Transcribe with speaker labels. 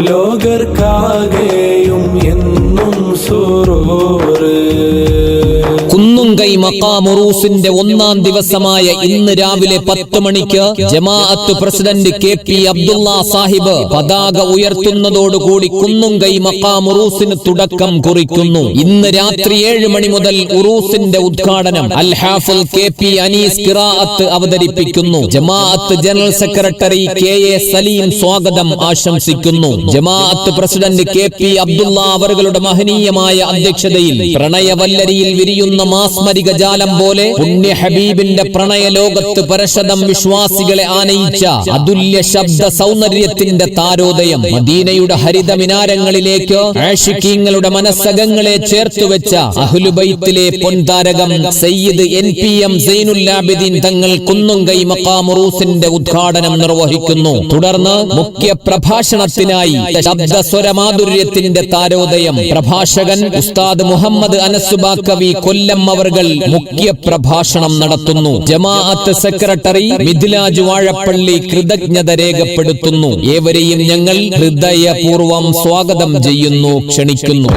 Speaker 1: ലോകർക്കാകെയും എന്നും
Speaker 2: കുന്നുംകൈ മക്കാമുറൂസിന്റെ ഒന്നാം ദിവസമായ ഇന്ന് രാവിലെ പത്ത് മണിക്ക് ജമാഅത്ത് president K P Abdulla Sahib പതാക ഉയർത്തുന്നതോടുകൂടി കുന്നുംകൈ മക്കാമുറൂസിന് തുടക്കം കുറിക്കുന്നു. ഇന്ന് രാത്രി ഏഴ് മണി മുതൽ ഉറൂസിന്റെ ഉദ്ഘാടനം. അൽഹാഫുൽ കെ പി അനീസ് കിറാഅത്ത് അവതരിപ്പിക്കുന്നു. ജമാഅത്ത് general secretary K A Saleem സ്വാഗതം ആശംസിക്കുന്നു. ജമാഅത്ത് പ്രസിഡന്റ് കെ പി അബ്ദുള്ള അവരുടെ മഹനീയമായ അധ്യക്ഷതയിൽ പ്രണയവല്ലരിയിൽ വിരിയുന്ന മാസ്മരിക ജാലം പോലെ പുണ്യ ഹബീബിന്റെ പ്രണയ ലോകത്ത് പരശതം വിശ്വാസികളെ ആനയിച്ച അതുല്യ ശബ്ദ സൗന്ദര്യത്തിന്റെ താരോദയം മദീനയുടെ ഹരിത മിനാരങ്ങളിലേക്ക് ആഷിക്കീങ്ങളുടെ മനസ്സകങ്ങളെ ചേർത്തു വെച്ച അഹുലുബൈത്തിലെ പൊൻതാരകം Sayyid N P M Zainulabideen Thangal Kunnumkai മക്കാമുറൂസിന്റെ ഉദ്ഘാടനം നിർവഹിക്കുന്നു. തുടർന്ന് മുഖ്യ പ്രഭാഷണത്തിനായി ശബ്ദ സ്വരമാധുര്യത്തിന്റെ താരോദയം പ്രഭാഷകൻ ഉസ്താദ് മുഹമ്മദ് അനസുബാക്കവി കൊല്ലം അവർകൾ മുഖ്യ പ്രഭാഷണം നടത്തുന്നു. ജമാഅത്ത് സെക്രട്ടറി മിഥിലാജ് വാഴപ്പള്ളി കൃതജ്ഞത രേഖപ്പെടുത്തുന്നു. ഏവരെയും ഞങ്ങൾ ഹൃദയപൂർവം സ്വാഗതം ചെയ്യുന്നു ക്ഷണിക്കുന്നു.